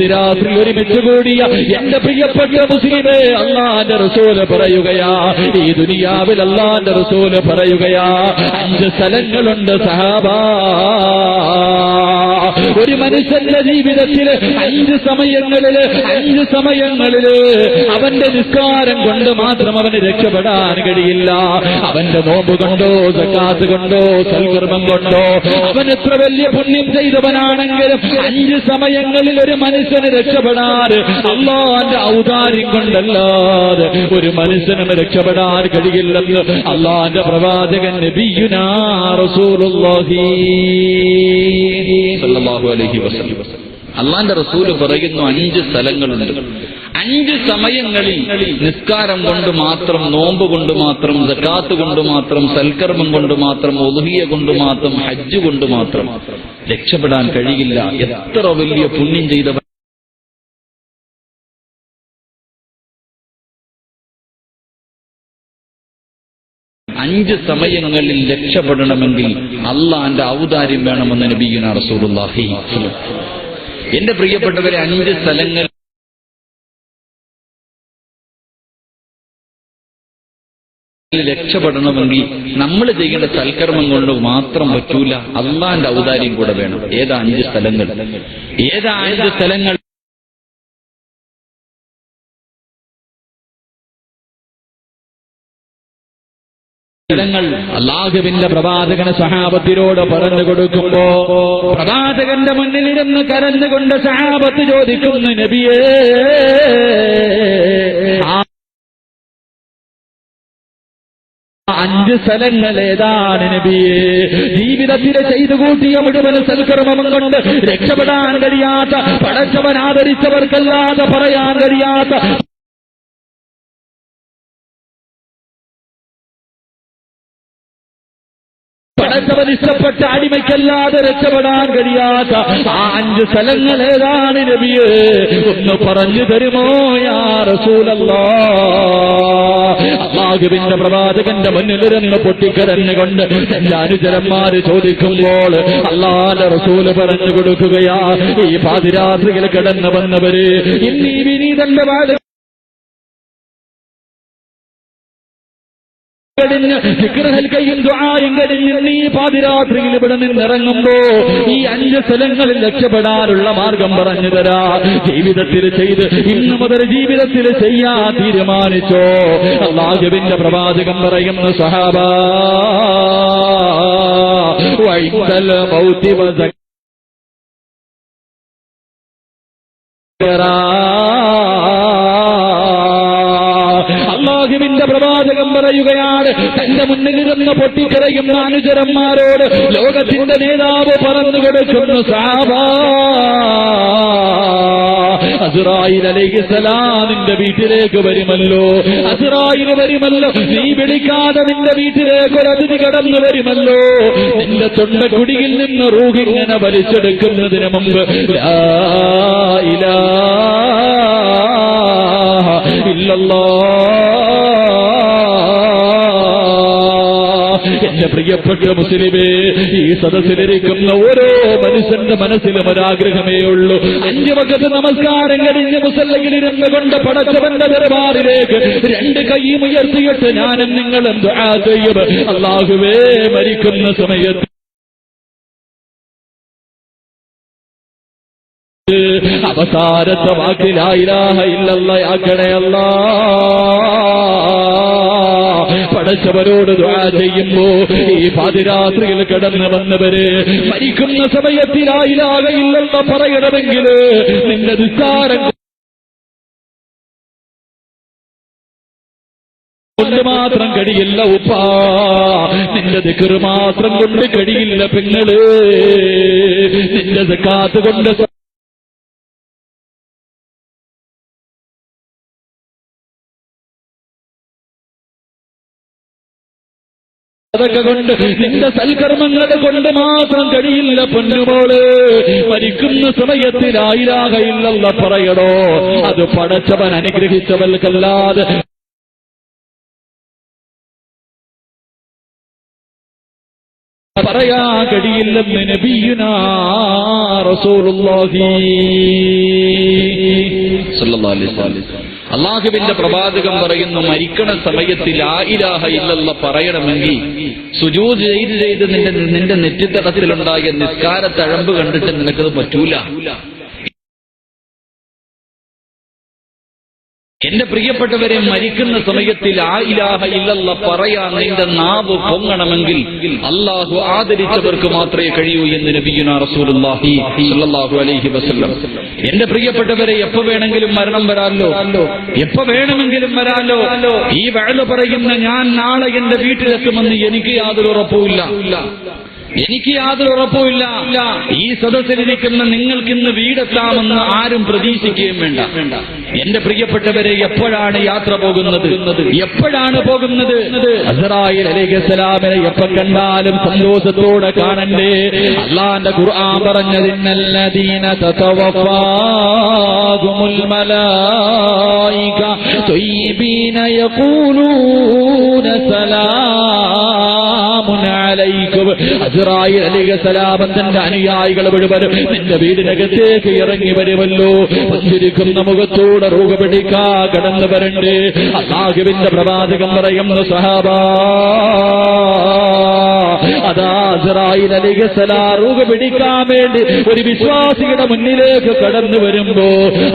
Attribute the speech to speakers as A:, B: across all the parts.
A: രാത്രി ഒരുമിച്ച് കൂടിയ എന്റെ പ്രിയപ്പെട്ട മുസ്ലിമേ അള്ളാന്റെ റസൂൽ പറയുകയാ. ഈ ദുനിയാവിൽ അള്ളാന്റെ റസൂൽ പറയുകയാ. അഞ്ച് സ്ഥലങ്ങളുണ്ട് സഹാബാ. ഒരു മനുഷ്യന്റെ ജീവിതത്തിൽ അഞ്ച് സമയങ്ങളിൽ അഞ്ച് സമയങ്ങളിൽ അവന്റെ നിസ്കാരം കൊണ്ട് മാത്രം അവന് രക്ഷപ്പെടാൻ കഴിയില്ല. അവന്റെ നോമ്പ് കൊണ്ടോ സക്കാത്ത് കൊണ്ടോ സൽകർമ്മം കൊണ്ടോ അവൻ എത്ര വലിയ പുണ്യം ചെയ്തവനാണെങ്കിലും അഞ്ച് സമയങ്ങളിൽ ഒരു മനുഷ്യന് രക്ഷപ്പെടാൻ അള്ളാന്റെ ഔദാര്യം കൊണ്ടല്ലാതെ ഒരു മനുഷ്യനും രക്ഷപ്പെടാൻ കഴിയില്ലെന്ന് അള്ളാന്റെ പ്രവാചകൻ നബിയുനാ
B: സല്ലല്ലാഹു അലൈഹി വസല്ലം. അള്ളാന്റെ റസൂൽ പറയുന്നു അഞ്ച് സ്ഥലങ്ങളുണ്ട്. അഞ്ച് സമയങ്ങളിൽ നിസ്കാരം കൊണ്ട് മാത്രം നോമ്പ് കൊണ്ട് മാത്രം ജക്കാത്ത് കൊണ്ട് മാത്രം സൽക്കർമ്മം കൊണ്ട് മാത്രം ഒതുഹിയ കൊണ്ട് മാത്രം ഹജ്ജ് കൊണ്ട് മാത്രം രക്ഷപ്പെടാൻ കഴിയില്ല. എത്ര വലിയ പുണ്യം ചെയ്തവൻ അഞ്ച് സമയങ്ങളിൽ രക്ഷപ്പെടണമെങ്കിൽ അള്ളാന്റെ ഔദാര്യം വേണമെന്ന് നബീന റസൂലുള്ളാഹി. എന്റെ പ്രിയപ്പെട്ടവരെ അഞ്ച് സ്ഥലങ്ങൾ രക്ഷപ്പെടണമെങ്കിൽ നമ്മൾ ചെയ്യേണ്ട സൽക്കർമ്മം കൊണ്ട് മാത്രം പറ്റൂല. അള്ളാന്റെ ഔദാര്യം കൂടെ വേണം. ഏതാ അഞ്ച് സ്ഥലങ്ങൾ? ഏതാ അഞ്ച് സ്ഥലങ്ങൾ?
A: സ്ഥലങ്ങൾ അള്ളാഹുവിന്റെ പ്രവാചകന് സഹാബത്തിനോട് പറഞ്ഞു കൊടുക്കുമ്പോ പ്രവാചകന്റെ മുന്നിലിരുന്ന് കരഞ്ഞുകൊണ്ട് സഹാബത്ത് ചോദിക്കുന്നു നബിയേ അഞ്ച് സ്ഥലങ്ങൾ ഏതാണ് നബിയെ? ജീവിതത്തിലെ ചെയ്തു കൂട്ടിയ മുഴുവൻ സൽക്കർമ്മം കൊണ്ട് രക്ഷപ്പെടാൻ കഴിയാത്ത പടച്ചവൻ ആദരിച്ചവർക്കല്ലാതെ പറയാൻ കഴിയാത്ത പടച്ചവൻ ഇഷ്ടപ്പെട്ട അടിമയ്ക്കല്ലാതെ രക്ഷപ്പെടാൻ കഴിയാത്ത ആ അഞ്ച് സ്ഥലങ്ങൾ ഏതാണ് നബിയെ? ഒന്ന് പറഞ്ഞു തരുമോ യാ റസൂലല്ലാ? അള്ളാഹുവിന്റെ പ്രവാചകന്റെ മുന്നിലിരുന്ന് പൊട്ടിക്കരഞ്ഞുകൊണ്ട് എന്റെ അനുചരന്മാര് ചോദിക്കുമ്പോൾ അള്ളാന്റെ റസൂൽ പറഞ്ഞു കൊടുക്കുകയാ ഈ പാതിരാത്രിയിൽ കിടന്നു വന്നവര് ഇന്നീ വിനീതന്റെ കഴിഞ്ഞ് വിഗ്രഹൽക്കയും ദ്വായും കഴിഞ്ഞ് നീ പാതിരാത്രിയിൽ ഇവിടെ നിന്നിറങ്ങുമ്പോ ഈ അഞ്ച് സ്ഥലങ്ങളിൽ രക്ഷപ്പെടാനുള്ള മാർഗം പറഞ്ഞു തരാ. ജീവിതത്തിൽ ചെയ്ത് ഇന്നു മുതൽ ജീവിതത്തിൽ ചെയ്യാ തീരുമാനിച്ചോ. അള്ളാഹുവിന്റെ പ്രവാചകം പറയുന്ന സഹാബ വൈതൽ മൗതി പറയുകയാണ് തന്റെ മുന്നിൽ മുന്നിലിരുന്ന് പൊട്ടിക്കരയുന്ന അനുചരന്മാരോട് ലോകത്തിന്റെ നേതാവ് പറഞ്ഞു കൊടുക്കുന്നു സാബാ. അസുറായിൽ അലൈഹിസലാമിന്റെ വീട്ടിലേക്ക് വരുമല്ലോ. അസുറായിൽ വരുമല്ലോ. നീ വിളിക്കാതെ നിന്റെ വീട്ടിലേക്ക് ഒരു അതിഥി കടന്നു വരുമല്ലോ. നിന്റെ തൊണ്ടക്കുടിയിൽ നിന്ന് റൂഹിങ്ങനെ വലിച്ചെടുക്കുന്നതിന് മുമ്പ് ലാ ഇലാഹ ഇല്ലല്ലാഹ് പ്രിയപ്പെട്ട മുസ്ലിമേ ഈ സദസ്സിലിരിക്കുന്ന ഓരോ മനുഷ്യന്റെ മനസ്സിലും ഒരാഗ്രഹമേ ഉള്ളൂ. അഞ്ച് വകത്ത് നമസ്കാരം കഴിഞ്ഞ് മുസല്ലയിലിരുന്ന് കൊണ്ട് പടച്ചവന്റെ ദർബാറിലേക്ക് രണ്ട് കൈയും ഉയർത്തിയിട്ട് ഞാനും നിങ്ങളും ചെയ്യും. അള്ളാഹുവേ മരിക്കുന്ന സമയത്ത് അവസാനത്തെ വാക്കിലായിരാഹ ഇല്ലല്ല അല്ലാ പടച്ചവരോട് ചെയ്യുമ്പോ ഈ പാതിരാത്രിയിൽ കിടന്നു വന്നവര് മരിക്കുന്ന സമയത്തിലായില്ലാകയില്ലെന്ന് പറയണമെങ്കിൽ നിന്റെ നിസ്സാരം മാത്രം കഴിയില്ല ഉപ്പാ. നിന്റെ ദിക്കറ് മാത്രം കൊണ്ട് കഴിയില്ല പെങ്ങൾ. നിന്റെ സക്കാത്ത് അതൊക്കെ കൊണ്ട് നിന്റെ സൽക്കർമ്മങ്ങളെ കൊണ്ട് മാത്രം കഴിയില്ല പൊന്നുമോൾ. മരിക്കുന്ന സമയത്തിൽ ആയിരാകയില്ലല്ല പറയണോ അത് പടച്ചവൻ അനുഗ്രഹിച്ചവൽക്കല്ലാതെ പറയാ കഴിയില്ലെന്ന് നബിയുനാ റസൂലുള്ളാഹി.
B: സല്ലല്ലാഹു അലൈഹി വസല്ലം. അള്ളാഹുവിന്റെ പ്രവാചകം പറയുന്നു മരിക്കണ സമയത്തിൽ ആ ഇലാഹ ഇല്ലല്ല പറയണമെങ്കിൽ സുജൂദ് ചെയ്ത് ചെയ്ത് നിന്റെ നിന്റെ നെറ്റിത്തടത്തിലുണ്ടായ നിസ്കാര തഴമ്പ് കണ്ടിട്ട് നിനക്കത് പറ്റൂല. എന്റെ പ്രിയപ്പെട്ടവരെ മരിക്കുന്ന സമയത്തിൽ ആ ഇലാഹ ഇല്ലല്ല പറയാൻ നിന്റെ നാവ് പൊങ്ങണമെങ്കിൽ അള്ളാഹു ആദരിച്ചവർക്ക് മാത്രമേ കഴിയൂ എന്ന് നബിയുന റസൂലുള്ളാഹി സ്വല്ലല്ലാഹു അലൈഹി വസല്ലം. എന്റെ പ്രിയപ്പെട്ടവരെ എപ്പോ വേണമെങ്കിലും മരണം വരാല്ലോ എപ്പോ വേണമെങ്കിലും വരാലോ? ഈ വേള പറയുന്ന ഞാൻ നാളെ എന്റെ വീട്ടിലെത്തുമെന്ന് എനിക്ക് യാതൊരു ഉറപ്പുമില്ല എനിക്ക് യാതൊരു ഉറപ്പുമില്ല. ഈ സദസ്സിലിരിക്കുന്ന നിങ്ങൾക്ക് ഇന്ന് വീടെത്താമെന്ന് ആരും പ്രതീക്ഷിക്കുകയും വേണ്ട. എന്റെ പ്രിയപ്പെട്ടവരെ എപ്പോഴാണ് യാത്ര പോകുന്നത്? എപ്പോഴാണ് പോകുന്നത്?
A: അസറായിൽ അലൈഹിസ്സലാമിനെ എപ്പോ കണ്ടാലും സന്തോഷത്തോടെ കാണണ്ടേ. അള്ളാന്റെ ഖുർആൻ പറഞ്ഞതിന്നല്ലദീന തതവഫാഹുമുൽ മലായിക ത്വയ്യിബീന യഖൂലൂന അസ്രായിൽ അലിഹസലാം തന്റെ അനുയായികൾ മുഴുവൻ നിന്റെ വീടിനകത്തേക്ക് ഇറങ്ങി വരുമല്ലോ. പുഞ്ചിരിക്കുന്ന മുഖത്തോടെ റൂഹ കടന്നു വരണ്ടേ. അസാഹിബിന്റെ പ്രവാചകം പറയുന്ന സഹാബ അതാ പിടിക്കാൻ വേണ്ടി ഒരു വിശ്വാസിയുടെ മുന്നിലേക്ക് കടന്നു വരുമ്പോ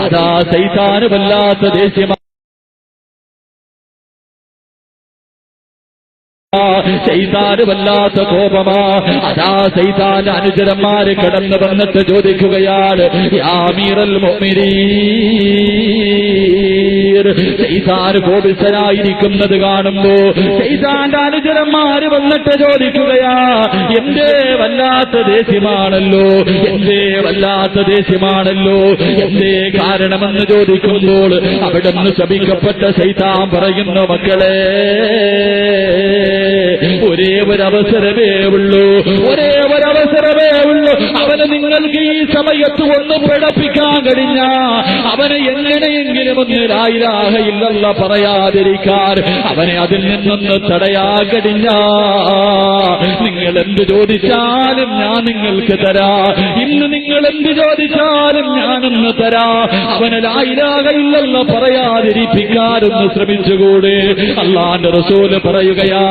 A: അതാ സൈതാന് വല്ലാത്ത ദേഷ്യമാണ് സൈതാന് വല്ലാത്ത കോപമാ. അതാ സൈതാന്റെ അനുചരന്മാര് കടന്നു വന്നിട്ട് ചോദിക്കുകയാണ് യാമീറൽ കോപിച്ചനായിരിക്കുന്നത് കാണുമ്പോ സൈതാന്റെ അനുചരന്മാര് വന്നിട്ട് ചോദിക്കുകയാ എന്തേ വല്ലാത്ത ദേഷ്യമാണല്ലോ? എന്തേ വല്ലാത്ത ദേഷ്യമാണല്ലോ? എന്തേ കാരണമെന്ന് ചോദിക്കുമ്പോൾ അവിടെ നിന്ന് ശപിക്കപ്പെട്ട സൈതാൻ പറയുന്നു മക്കളെ ഒരേ ഒരു അവസരമേ ഉള്ളൂ ഒരേ ഒരു അവസരമേ ഉള്ളൂ. അവന് നിങ്ങൾക്ക് ഈ സമയത്ത് ഒന്ന് പിടപ്പിക്കാൻ കഴിഞ്ഞ അവനെ എങ്ങനെയെങ്കിലും ഒന്ന് ലായിലാഹ ഇല്ലല്ല പറയാതിരിക്കാൻ അവനെ അതിൽ നിന്നൊന്ന് കഴിഞ്ഞ നിങ്ങൾ എന്ത് ചോദിച്ചാലും ഞാൻ നിങ്ങൾക്ക് തരാ. ഇന്ന് നിങ്ങൾ എന്ത് ചോദിച്ചാലും ഞാനൊന്ന് തരാ. അവനെ ലായിലാഹ ഇല്ലല്ല പറയാതിരിപ്പിക്കാനൊന്ന് ശ്രമിച്ചുകൂടെ. അള്ളാന്റെ റസൂൽ പറയുകയാ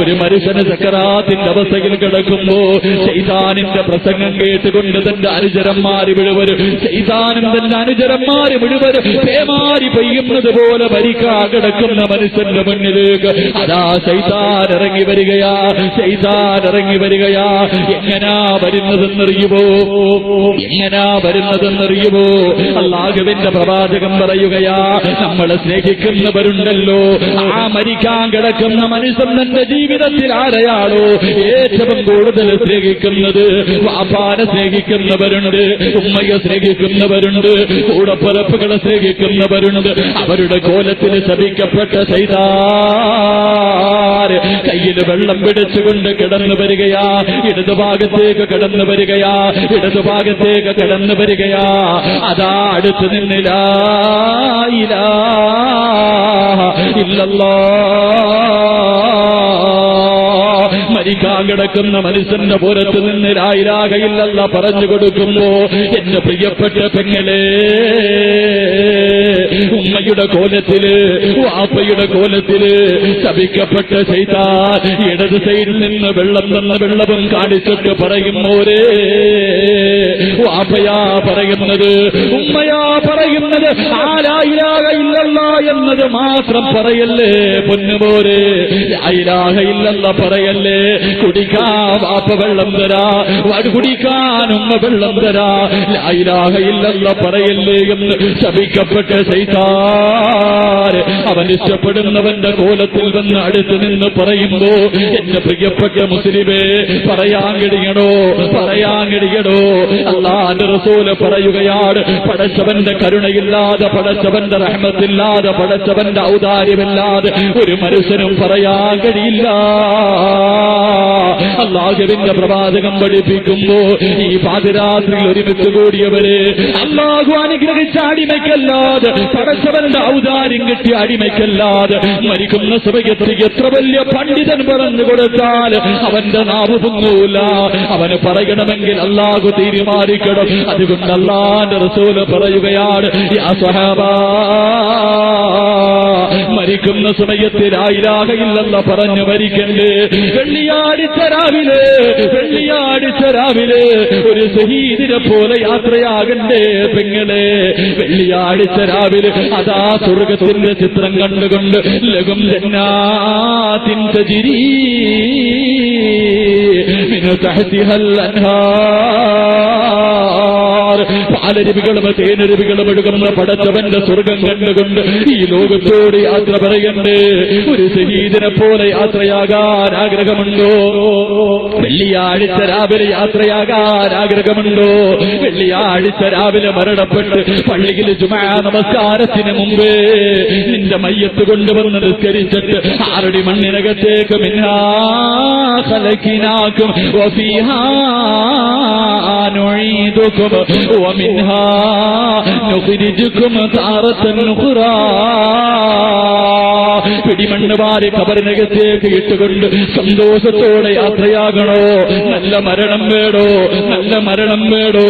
A: ഒരു മനുഷ്യന് ചക്രാത്തിന്റെ അവസ്ഥയിൽ കിടക്കുമ്പോ ചെയ്താനിന്റെ പ്രസംഗം കേട്ടുകൊണ്ട് തന്റെ അനുചരന്മാര് വിഴുവരും. ചെയ്താനും തന്റെ അനുചരന്മാര് വിഴുവരും. പേമാരി പെയ്യുന്നത് പോലെ ഭരിക്കാ കിടക്കുന്ന മനുഷ്യന്റെ മുന്നിലേക്ക്. അതാ ശൈതാൻ ഇറങ്ങി വരികയാ ശൈതാൻ ഇറങ്ങി വരികയാ. എങ്ങനാ വരുന്നതെന്നറിയുമോ? എങ്ങനാ വരുന്നതെന്നറിയുമോ? അള്ളാഹുവിന്റെ പ്രവാചകം പറയുകയാ നമ്മളെ സ്നേഹിക്കുന്നവരുണ്ടല്ലോ. ആ മരിക്കാൻ കിടക്കുന്ന മനുഷ്യൻ തന്റെ ജീവിതത്തിൽ ആരെയാണോ ഏറ്റവും കൂടുതൽ സ്നേഹിക്കുന്നത്? വാപ്പാനെ സ്നേഹിക്കുന്നവരുണ്ട് ഉമ്മയെ സ്നേഹിക്കുന്നവരുണ്ട് കൂടപ്പറപ്പുകളെ സ്നേഹിക്കുന്നവരുണ്ട്. അവരുടെ കോലത്തിന് ശപിക്കപ്പെട്ട സൈതാര് കയ്യിൽ വെള്ളം പിടിച്ചുകൊണ്ട് കിടന്നു വരികയാ. ഇടതുഭാഗത്തേക്ക് കിടന്നു വരികയാ. ഇടതുഭാഗത്തേക്ക് കിടന്നു വരികയാ. അതാ അടുത്ത് നിന്നില്ല ഇല്ലല്ലോ. മരിക്കാൻ കിടക്കുന്ന മനുഷ്യന്റെ പുറത്ത് നിന്ന് രായിരാകയില്ലല്ല പറഞ്ഞു കൊടുക്കുമ്പോ എന്റെ പ്രിയപ്പെട്ട പെങ്ങളെ ഉമ്മയുടെ കോലത്തിൽ വാപ്പയുടെ കോലത്തിൽ ശപിക്കപ്പെട്ട ചെയ്താൽ ഇടത് സൈഡിൽ നിന്ന് വെള്ളം തന്ന വെള്ളവും കാണിച്ചിട്ട് പറയും മോരേ വാപ്പയാ പറയുന്നത് ഉമ്മയാ പറയുന്നത് ആരായിരാകയില്ലല്ല എന്നത് മാത്രം പറയല്ലേ പൊന്നുപോരെ? ഇല്ലെന്ന പറയല്ലേ. കുടിക്കാ വാപ്പ വെള്ളം തരാ. കുടിക്കാൻ ഉമ്മ വെള്ളം തരാ. ആയിരാകയില്ലല്ല പറയല്ലേ എന്ന് ശപിക്കപ്പെട്ട സൈതാർ അവൻ ഇഷ്ടപ്പെടുന്നവന്റെ കോലത്തിൽ വന്ന് അടുത്ത് നിന്ന് പറയുമ്പോ എന്റെ പ്രിയപ്പെട്ട മുസ്ലിമേ പറയാൻ കഴിയണോ പറയാൻ കഴിയണോ അള്ളാന്റെ റസൂൽ പറയുകയാണ് പടച്ചവന്റെ കരുണയില്ലാതെ പടച്ചവന്റെ റഹ്മത്തില്ലാതെ പടച്ചവന്റെ ഔദാര്യമല്ലാതെ ഒരു മനുഷ്യനും പറയാൻ കഴിയില്ല. അള്ളാഹുവിന്റെ പ്രവാചകം പഠിപ്പിക്കുമ്പോ ഈ പാതിരാത്രിയിൽ ഒരുമിച്ച് കൂടിയവര് അള്ളാഹു അനുഗ്രഹിച്ച അടിമയ്ക്കല്ലാതെ പടച്ചവന്റെ ഔദാര്യം കിട്ടിയ അടിമയ്ക്കല്ലാതെ മരിക്കുന്ന സമയത്ത് എത്ര വലിയ പണ്ഡിതൻ പറഞ്ഞു കൊടുത്താൽ അവന്റെ നാവ് പൊങ്ങൂല. അവന് പറയണമെങ്കിൽ അള്ളാഹു തീരുമാനിക്കണം. അതുകൊണ്ട് അള്ളാന്റെ റസൂൽ പറയുകയാണ് യാ സ്വഹാബാ മരിക്കുന്ന സമയത്തിൽ രായിലാകയില്ലെന്ന പറഞ്ഞു മരിക്കണ്ടേ. വെള്ളിയാടിച്ച രാവിലെ വെള്ളിയാടിച്ച രാവിലെ ഒരു സഹീദിനെ പോലെ യാത്രയാകണ്ടേ പെങ്ങളെ. വെള്ളിയാടിച്ച രാവിലെ അതാ സ്വർഗത്തിന്റെ ചിത്രം കണ്ടുകൊണ്ട് ലഘും ജന്നാതിന്റെ ചിരി മിനു അൻഹാ മഹാന്മാർ പാലരുവികളും തേനരുവികളും എടുക്കുന്ന പടച്ചവന്റെ സ്വർഗം കണ്ടുകൊണ്ട് ഈ ലോകത്തോട് യാത്ര പറയണ്ടേ? ഒരു ശരീരനെ പോലെ യാത്രയാകാൻ ആഗ്രഹമുണ്ടോ? വെള്ളിയാഴ്ച രാവിലെ യാത്രയാകാൻ ആഗ്രഹമുണ്ടോ? വെള്ളിയാഴ്ച രാവിലെ മരണപ്പെട്ട് പള്ളിയിൽ ചുമ നമസ്കാരത്തിന് മുമ്പേ നിന്റെ മയ്യത്ത് കൊണ്ടുവന്ന് നിസ്കരിച്ചിട്ട് ആരുടെ മണ്ണിനകത്തേക്ക് മിന്നാ കലക്കിനാക്കും نعيدكم ومنها نخرجكم تارة أخرى പിടിമണ്ണ് വാരി കബറിനകത്തേക്ക് ഇട്ടുകൊണ്ട് സന്തോഷത്തോടെ യാത്രയാകണോ നല്ല മരണം വേടോ നല്ല മരണം വേടോ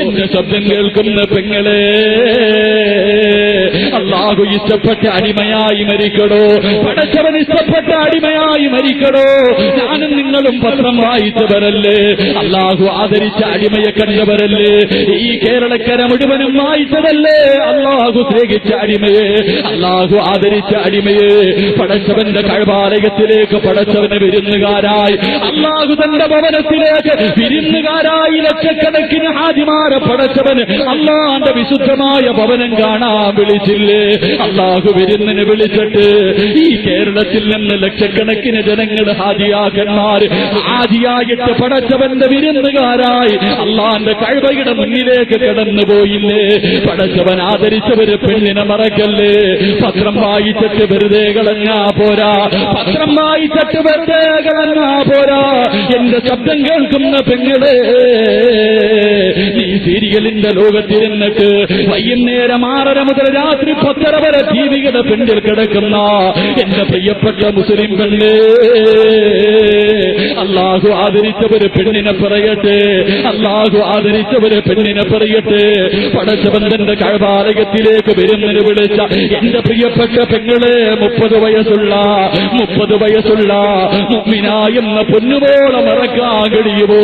A: എന്റെ ശബ്ദം കേൾക്കുന്ന പെങ്ങളെ അള്ളാഹു ഇഷ്ടപ്പെട്ട അടിമയായി മരിക്കടോ. പടച്ചവൻ ഇഷ്ടപ്പെട്ട അടിമയായി മരിക്കടോ. ഞാനും നിങ്ങളും പത്രം വായിച്ചവരല്ലേ? അള്ളാഹു ആദരിച്ച അടിമയെ കണ്ടവരല്ലേ? ഈ കേരളക്കര മുഴുവനും വായിച്ചതല്ലേ? അള്ളാഹു സ്നേഹിച്ച അടിമയെ. അള്ളാഹു ആദരിച്ച അടിമയെ. പടച്ചവന്റെ കഴിവാലയത്തിലേക്ക് പടച്ചവന് വിരുന്നുകാരായി. അള്ളാഹു തന്റെ ഭവനത്തിലേക്ക് വിരുന്നുകാരായി ലക്ഷക്കണക്കിന് ഹാജിമാരെ പടച്ചവന് അള്ളാന്റെ വിശുദ്ധമായ ഭവനം കാണാൻ വിളിച്ചില്ലേ അള്ളാഹു വിരുന്നിന് വിളിച്ചിട്ട് ഈ കേരളത്തിൽ നിന്ന് ലക്ഷക്കണക്കിന് ജനങ്ങൾ ഹാജിയാകന്മാർ ഹാജിയായിട്ട് പടച്ചവന്റെ വിരുന്നുകാരായി അള്ളാന്റെ കഴിവയുടെ മുന്നിലേക്ക് കടന്നു പോയില്ലേ പടച്ചവൻ ആദരിച്ചവര് പെണ്ണിനെ മറക്കല്ലേ? പത്രം വായിച്ചിട്ട് വെറുതെ കളഞ്ഞാ പോരാ. പത്രം വായിച്ചിട്ട് വെറുതെ കളഞ്ഞാ പോരാ. എന്റെ ശബ്ദം കേൾക്കുന്ന പെങ്ങളെ നീ സീരിയലിന്റെ ലോകത്തിരുന്നിട്ട് വൈകുന്നേരം ആറര മുതൽ രാത്രി പത്തര വരെ ജീവികളുടെ പിന്നിൽ കിടക്കുന്ന എന്റെ പ്രിയപ്പെട്ട മുസ്ലിം പെണ്ണേ അള്ളാഹു ആദരിച്ചവര് പെണ്ണിനെ പറയട്ടെ അല്ലാഹു ആദരിച്ചവര് പെണ്ണിനെ പറയട്ടെ. പടച്ചബന്ധന്റെ കഴപാലയത്തിലേക്ക് വരുന്നതിന് വിളിച്ച എന്റെ പ്രിയപ്പെട്ട പെങ്ങളെ മുപ്പത് വയസ്സുള്ള മുപ്പത് വയസ്സുള്ള മുമ്മിനായെന്ന പൊന്നുപോലെ മറക്കാൻ കഴിയുമോ?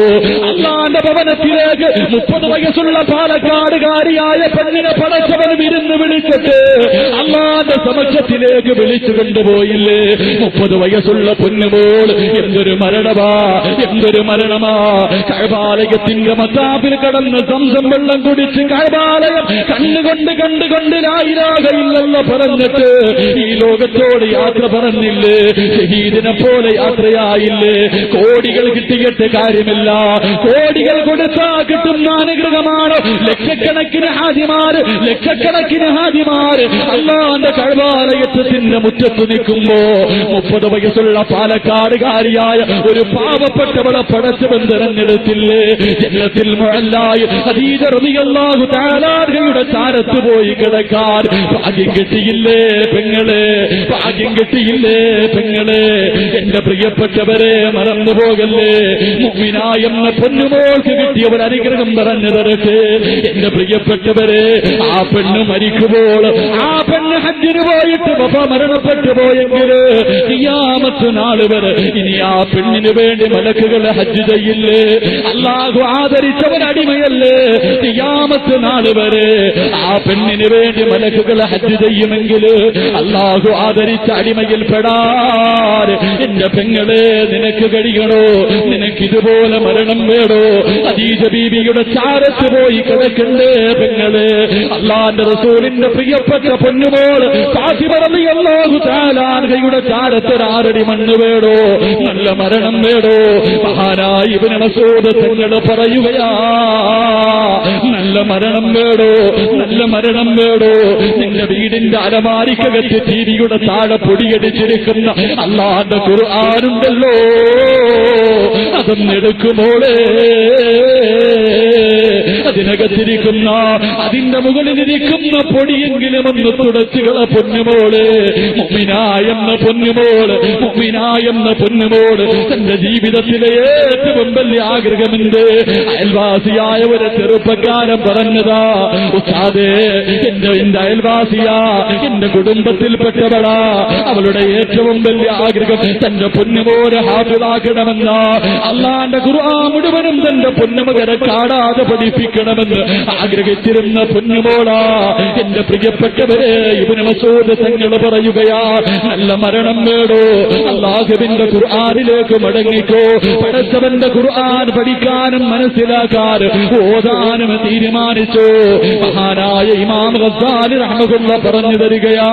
A: അല്ലാന്റെ ഭവനത്തിലേക്ക് മുപ്പത് വയസ്സുള്ള പാലക്കാടുകാരിയായ പെണ്ണിനെ പടച്ചവൻ വിരുന്ന് വിളിച്ചിട്ട് അള്ളാന്റെ സമക്ഷത്തിലേക്ക് വിളിച്ചു കൊണ്ടുപോയില്ലേ? മുപ്പത് വയസ്സുള്ള പൊന്നുമോൾ എന്തൊരു മരണമാ എന്തൊരു മരണമാ. കഴബാലയത്തിന്റെ മത്താപ്പിൽ കടന്ന് സംസം വെള്ളം കുടിച്ച് കഴബാലയം കണ്ണുകൊണ്ട് കണ്ടുകൊണ്ട് ലായിരാകയില്ലെന്ന് പറഞ്ഞിട്ട്. ഈ ലോകത്തോട് യാത്ര പറഞ്ഞില്ലേ? ഷഹീദിനെ പോലെ യാത്രയായില്ലേ? കോടികൾ കിട്ടിയിട്ട് കാര്യമില്ല. കോടികൾ കൊടുത്താ കിട്ടുന്ന അനുഗ്രഹമാണ് ലക്ഷക്കണക്കിന് ഹാജിമാര് ലക്ഷക്കണക്കിന് ഹാജിമാര് അള്ളാന്റെ കഴിവാലയത്തിന്റെ മുറ്റത്ത് നിൽക്കുമ്പോ മുപ്പത് വയസ്സുള്ള പാലക്കാടുകാരിയായ ഒരു പാവപ്പെട്ടവളെ പടച്ചവൻ തെരഞ്ഞെടുത്തില്ലേ ജനത്തിൽ മുഴല്ലായി അതീതറിയാഹു താലാർഹയുടെ താരത്ത് പോയി കിടക്കാൻ ഭാഗ്യം കിട്ടിയില്ലേ പെങ്ങളെ? ഭാഗ്യം കിട്ടിയില്ലേ പെങ്ങളെ? എന്റെ പ്രിയപ്പെട്ടവരെ മറന്നു പോകല്ലേ? മുമ്മിനായെന്ന പൊന്നുമോൾക്ക് കിട്ടിയ അനുഗ്രഹം പറഞ്ഞു തരട്ടെ. എന്റെ പ്രിയപ്പെട്ടവരെ ആ പെണ്ണ് മരിക്കുമ്പോൾ ആ പെണ്ണ് ഹജ്ജിന് പോയിട്ട് പപ്പ മരണപ്പെട്ടു പോയെങ്കിൽ ചെയ്യാമത്ത് നാൾ വരെ ഇനി ആ പെണ്ണിന് വേണ്ടി മലക്കുകൾ ഹജ്ജ് ചെയ്യില്ലേ? അല്ലാഹു ആദരിച്ചവൻ അടിമയല്ലേ? ചെയ്യാമത്ത് നാൾ വരെ ആ പെണ്ണിന് വേണ്ടി മലക്കുകൾ ഹജ്ജ് ചെയ്യുമെങ്കിൽ അല്ലാഹു ആദരിച്ച അടിമയിൽ പെടാൻ എന്റെ പെങ്ങളെ നിനക്ക് കഴിയണോ? നിനക്ക് ഇതുപോലെ മരണം വേണോ? അതീജ ബീബിയുടെ ചാരത്ത് പോയി കിടക്കണ്ടേ പെങ്ങളെ? അള്ളാന്റെ റസൂലിന്റെ പ്രിയപ്പെട്ട പറഞ്ഞ അള്ളാഹു താലാൻകയുടെ ചാരത്തൊരാറടി മണ്ണ് വേടോ നല്ല മരണം വേടോ. മഹാനായി മസൂദ് തങ്ങൾ പറയുകയാ നല്ല മരണം വേടോ നല്ല മരണം വേടോ. നിന്റെ വീടിന്റെ അലമാരിക്കകത്ത് ടിവിയുടെ താഴെ പൊടിയടിച്ചിരിക്കുന്ന അള്ളാന്റെ അതിനകത്തിരിക്കുന്ന അതിന്റെ മുകളിലിരിക്കുന്ന പൊടിയെങ്കിലും ഒന്ന് തുടച്ചുകള പൊന്നുമോൾ. മുമ്മിനായെന്ന പൊന്നുമോൾ മുമ്മിനായെന്ന പൊന്നുമോൾ. തന്റെ ജീവിതത്തിലെ ഏറ്റവും വലിയ ആഗ്രഹമുണ്ട് അയൽവാസിയായ ഒരു ചെറുപ്പക്കാരൻ പറഞ്ഞതാ ഉസ്താദേ എന്റെ എന്റെ അയൽവാസിയാ എന്റെ കുടുംബത്തിൽപ്പെട്ടവളാ. അവളുടെ ഏറ്റവും വലിയ ആഗ്രഹം തന്റെ പൊന്നുപോലെ ഹാഫിളാക്കണമെന്ന അള്ളാന്റെ ഖുർആൻ മുഴുവനും തന്റെ പൊന്നുമകരെ കാണാതെ പഠിപ്പിക്കണമെന്ന് ആഗ്രഹിച്ചിരുന്ന പൊന്നുമോളാ. എന്റെ പ്രിയപ്പെട്ടവരെ ഇവന് മസൂദ് തങ്ങൾ പറയുകയാ നല്ല മരണം വേടോ അള്ളാഹുവിന്റെ ഖുർആാനിലേക്ക് മടങ്ങിക്കോ. പഠിച്ചവന്റെ ഖുർആൻ പഠിക്കാനും മനസ്സിലാക്കാനും ഓതാനും തീരുമാനിച്ചു. മഹാനായ ഇമാം ഗസാലി റഹ്മകുള്ള പറഞ്ഞു തരികയാ.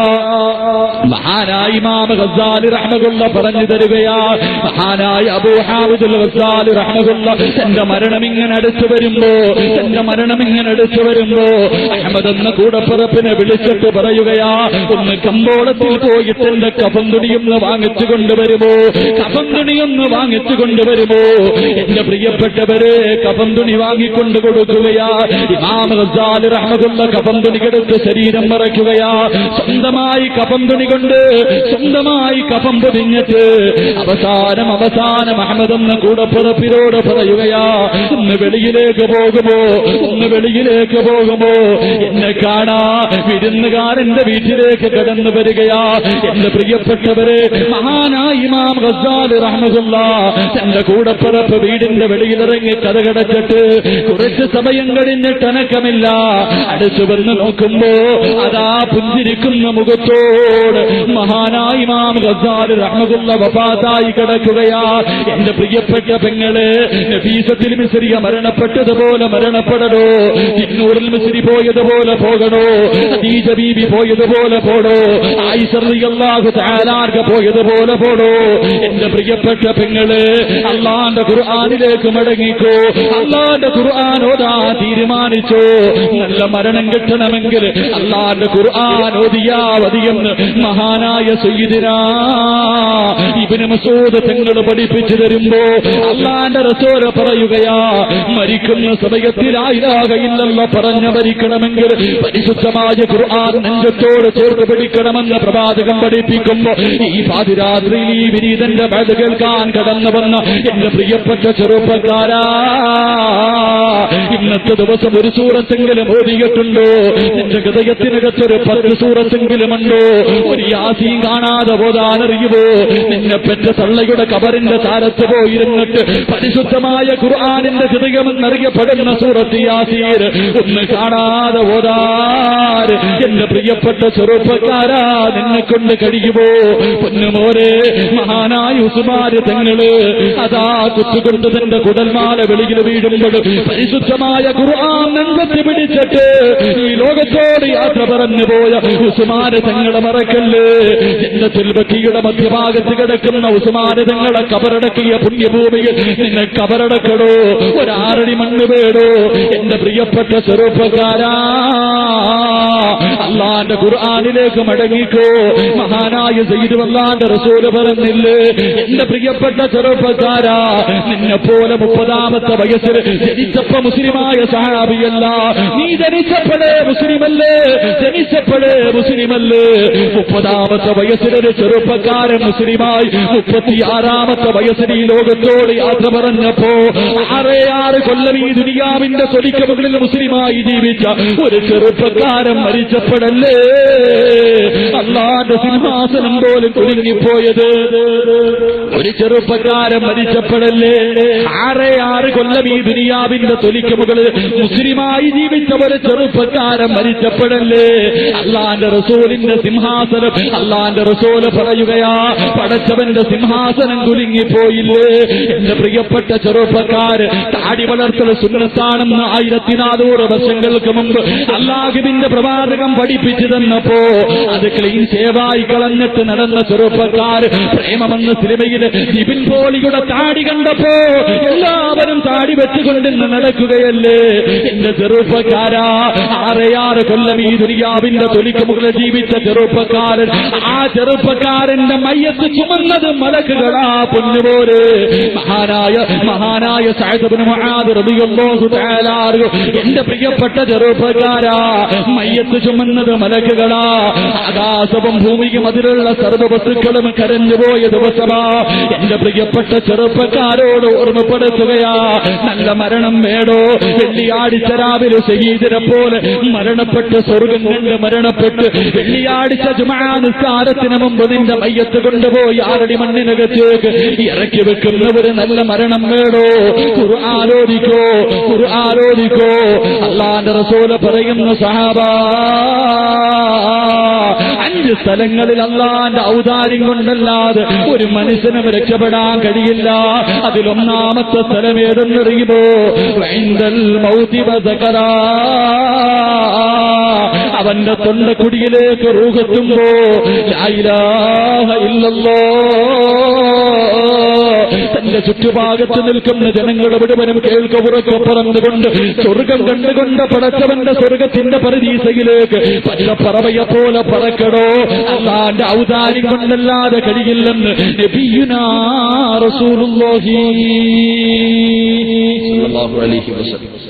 A: മഹാനായ ഇമാം ഗസാലി റഹ്മകുള്ള പറഞ്ഞു തരികയാ. മഹാനായ അബൂ ഹാമിദുൽ ഗസാലി റഹ്മകുള്ള തന്റെ മരണം ഇങ്ങനെ അടുത്തു വരുമ്പോ തന്റെ മരണം ഇങ്ങനെ അടിച്ചു വരുമ്പോ അഹമ്മദ് എന്ന കൂടപ്പിറപ്പിനെ വിളിച്ചിട്ട് പറയുകയാ ഒന്ന് കമ്പോളത്തിൽ പോയിട്ട് എന്റെ കഫം തുണിയൊന്ന് വാങ്ങിച്ചു കൊണ്ടുവരുമോ? കഫം തുണിയൊന്ന് വാങ്ങിച്ചു കൊണ്ടുവരുമോ? എന്റെ പ്രിയപ്പെട്ടവരെ കഫം തുണി വാങ്ങിക്കൊണ്ട് കൊടുക്കുകയാ. ഇമാം ഗസാലി റഹ്മകുള്ള കഫം ശരീരം മറയ്ക്കുകയാ. സ്വന്തമായി കഫം തുണി കൊണ്ട് സ്വന്തമായി കഫം പൊതിഞ്ഞിട്ട് അവസാനം അവസാനം അഹമ്മദ് എന്ന കൂടപ്പിറപ്പിനോട് പറയുകയാ ഇന്ന് വെളിയിലേക്ക് പോകുമോ? ഒന്ന് വെളിയിലേക്ക് പോകുമ്പോ എന്നെ കാണാ വിരുന്നുകാരന്റെ വീട്ടിലേക്ക് കടന്നു വരികയാ. എന്റെ പ്രിയപ്പെട്ടവരെ മഹാനായ ഇമാം ഗസാൽ റഹ്മതുള്ള തന്റെ കൂടപ്പിറപ്പ് വീടിന്റെ വെളിയിലിറങ്ങി കഥകടച്ചിട്ട് കുറച്ച് സമയം കഴിഞ്ഞിട്ട് അനക്കമില്ല. അടുത്തു വന്ന് നോക്കുമ്പോ അതാ പുഞ്ചിരിക്കുന്ന മുഖത്തോട് മഹാനായ ഇമാം ഗസാൽ റഹ്മതുള്ള വപാതായി കിടക്കുകയാ. എന്റെ പ്രിയപ്പെട്ട പെങ്ങളെ നഫീസത്തിൽ മിസ്രിയ മരണപ്പെട്ടതുപോലെ മരണപ്പെടണോ ഇന്നൂറിൽ മിശ്രി പോയതുപോലെ പോകണോ? ഖദീജ ബീബി പോയതുപോലെ പോടോ ആയിഷറിയല്ലാഹു താലാർക്ക പോയതുപോലെ പോടോ എന്റെ പ്രിയപ്പെട്ട പെങ്ങൾ അള്ളാന്റെ ഖുർആാനിലേക്ക് മടങ്ങിക്കോ. അള്ളാന്റെ ഖുർആൻ ഓതാ തീരുമാനിച്ചോ. നല്ല മരണം കിട്ടണമെങ്കിൽ അള്ളാന്റെ ഓതിയാ മഹാനായ സയ്യിദിനാ ഇവന് മസൂദ് തങ്ങൾ പഠിപ്പിച്ചു തരുമ്പോ അള്ളാന്റെ റസോര പറയുകയാ മരിക്കുന്ന സമയത്തിലായില്ലാകയില്ലല്ലോ പറഞ്ഞ ഭരിക്കണമെങ്കിൽ പരിശുദ്ധമായ ഖുർആൻ നെഞ്ചത്തോട് ചേർത്ത് പിടിക്കണമെന്ന് പ്രവാചകം പഠിപ്പിക്കുമ്പോ ഈ പാതിരാത്രിയിൽ ഈ വിനീതന്റെ ബത് കേൾക്കാൻ കടന്നു വന്ന എന്റെ പ്രിയപ്പെട്ട ചെറുപ്പക്കാരാ ഇന്നത്തെ ദിവസം ഒരു സൂറത്തെങ്കിലും ഓതിയിട്ടുണ്ടോ? എന്റെ ഹൃദയത്തിനകത്തൊരു പത്ത് സൂറത്തെങ്കിലും ഉണ്ടോ ഒരു യാസീം കാണാതെ പോതാനറിയുമോ നിന്നെ പെറ്റ തള്ളയുടെ കബറിന്റെ താരത്ത് പോയിരുന്നിട്ട് പരിശുദ്ധമായ ഖുർആാനിന്റെ ഹൃദയമെന്നറിയപ്പെടുന്ന സൂറത്ത് യാസീർ ഒന്ന് കാണാതെ ഓതാര് എന്റെ പ്രിയപ്പെട്ട ചെറുപ്പക്കാരാ നിന്നെ കൊണ്ട് കഴിയുമോ പൊന്നുമോരെ മഹാനായ ഉസുമാര് തങ്ങൾ അതാ കുത്തുകൊണ്ട് തന്റെ കുടൽമാല വെളിയിൽ വീഴുമ്പോൾ പരിശുദ്ധമായ ഖുർആൻ നെഞ്ചത്ത് പിടിച്ചിട്ട് ഈ ലോകത്തോട് യാത്ര പറഞ്ഞു പോയ ഉസുമാര് തങ്ങളെ മറക്കല്ലേ. ജന്നത്തുൽ ബക്കിയുടെ മധ്യഭാഗത്ത് കിടക്കുന്ന ഉസുമാര് തങ്ങളെ കബറടക്കിയ പുണ്യഭൂമിയിൽ നിന്നെ കബറടക്കടോ? ഒരാറടി മണ്ണ് വേടോ? എന്റെ പ്രിയപ്പെട്ട ചെറുപ്പക്കാരാ അള്ളാന്റെ ഖുർആാനിലേക്ക് മടങ്ങിക്കോ. മഹാനായ സയ്യിദ് വല്ലാന്റെ റസൂൽ പറഞ്ഞില്ലേ എന്റെ പ്രിയപ്പെട്ട ചെറുപ്പക്കാരാ നിന്നെ പോലെ മുപ്പതാമത്തെ വയസ്സിൽ ജനിച്ചപ്പോ മുസ്ലിമായ സഹാബിയല്ല. നീ ജനിച്ചപ്പോഴേ മുസ്ലിമല്ലേ? ജനിച്ചപ്പോഴേ മുസ്ലിമല്ലേ? മുപ്പതാമത്തെ വയസ്സിലൊരു ചെറുപ്പക്കാരൻ മുസ്ലിമായി മുപ്പത്തിയാറാമത്തെ വയസ്സിൽ ഈ ലോകത്തോട് യാത്ര പറഞ്ഞപ്പോ ആറേ ആറ് കൊല്ലം ഈ ദുനിയാവിന്റെ തൊലിക്ക് മുകളിൽ മുസ്ലിമായി ജീവിച്ച ഒരു ചെറുപ്പക്കാരൻ മരിച്ചപ്പോഴല്ലേ അള്ളാന്റെ സിംഹാസനം പോലും കുലുങ്ങിപ്പോയത്. ഒരു ചെറുപ്പക്കാരൻ മരിച്ചപ്പോഴല്ലേ ആറേ ആറ് കൊല്ലം ഈ ദുനിയാവിന്റെ തൊലിക്ക് മുകളിൽ മുസ്ലിമായി ജീവിച്ച ഒരു ചെറുപ്പക്കാരൻ മരിച്ചപ്പോഴല്ലേ അള്ളാന്റെ റസൂലിന്റെ സിംഹാസനം അള്ളാന്റെ റസൂൽ പറയുകയാ പടച്ചവന്റെ സിംഹാസനം കുലുങ്ങിപ്പോയില്ലേ? എന്റെ പ്രിയപ്പെട്ട ചെറുപ്പക്കാര് താടി വളർത്തൽ സുന്നത്താണെന്ന് ആയിരത്തി നാനൂറ് വർഷങ്ങൾക്ക് മുമ്പ് അള്ളാഹുവിന്റെ പ്രവാചകം പഠിപ്പിച്ചു പഠിപ്പിച്ചു തന്നപ്പോ അത് ക്ലീൻ സേവായി കളഞ്ഞിട്ട് നടന്ന ചെറുപ്പക്കാർ പ്രേമമെന്ന സിനിമയിൽ ജിബിൻ പോളിയുടെ താടി കണ്ടപ്പോ എല്ലാവരും താടി വെച്ചുകൊണ്ട് നടക്കുകയല്ലേ? എന്റെ ചെറുപ്പക്കാരാ ആറയാറ് കൊല്ലം ഈ ദുരിയാവിന്റെ തൊലിക്ക് മുകളിൽ ജീവിച്ച ചെറുപ്പക്കാരൻ. ആ ചെറുപ്പക്കാരന്റെ മയ്യത്ത് ചുമന്നത് മലക്കുകളാ പൊന്നുപോലെ. മഹാനായ മഹാനായ സാഹിബിന് എന്റെ പ്രിയപ്പെട്ട ചെറുപ്പക്കാരാ മയ്യത്ത് ചുമന്നത് മലക്കുകളാ. ആകാശവും ഭൂമിയും അതിലുള്ള സർവ വസ്തുക്കളും കരഞ്ഞുപോയ ദിവസമാ. എന്റെ പ്രിയപ്പെട്ട ചെറുപ്പക്കാരോട് ഓർമ്മപ്പെടുത്തുകയാ. നല്ല മരണം വേണോ? വെള്ളിയാഴ്ച രാവിലെ ശഹീദിനെ പോലെ മരണപ്പെട്ട് സ്വർഗം കണ്ട് മരണപ്പെട്ട് വെള്ളിയാഴ്ച ജുമാനുസാരത്തിന് മുമ്പ് നിന്റെ മയ്യത്ത് കൊണ്ടുപോയി ആരടി മണ്ണിനകത്തേക്ക് ഇറക്കി വെക്കുന്ന നല്ല മരണം വേണോ? കുറു ആലോചിക്കോ? കുറു ആലോചിക്കോ? അള്ളാന്റെ റസോല പറയുന്ന സഹാബാ അഞ്ച് സ്ഥലങ്ങളിൽ അള്ളാന്റെ ഔദാര്യം കൊണ്ടല്ലാതെ ഒരു മനുഷ്യനും രക്ഷപ്പെടാൻ കഴിയില്ല. അതിലൊന്നാമത്തെ സ്ഥലം ഏതെന്നറിയുമോ? മൗതിവ സകരാ. അവന്റെ തൊണ്ടക്കുടിയിലേക്ക് ഇല്ലല്ലോ. തന്റെ ചുറ്റുഭാഗത്ത് നിൽക്കുന്ന ജനങ്ങളുടെ മുഴുവനും കേൾക്ക ഉറക്കെ പറന്നുകൊണ്ട് സ്വർഗം കണ്ടുകൊണ്ട് പടച്ചവന്റെ സ്വർഗത്തിന്റെ പരദീസയിലേക്ക് പല്ലപ്പറവയെ പോലെ പറക്കടോ. അല്ലാന്റെ ഔദാര്യം കൊണ്ടല്ലാതെ കഴിയില്ലെന്ന് നബിയുനാ റസൂലുള്ളാഹി.
B: സല്ലല്ലാഹു അലൈഹി വസല്ലം.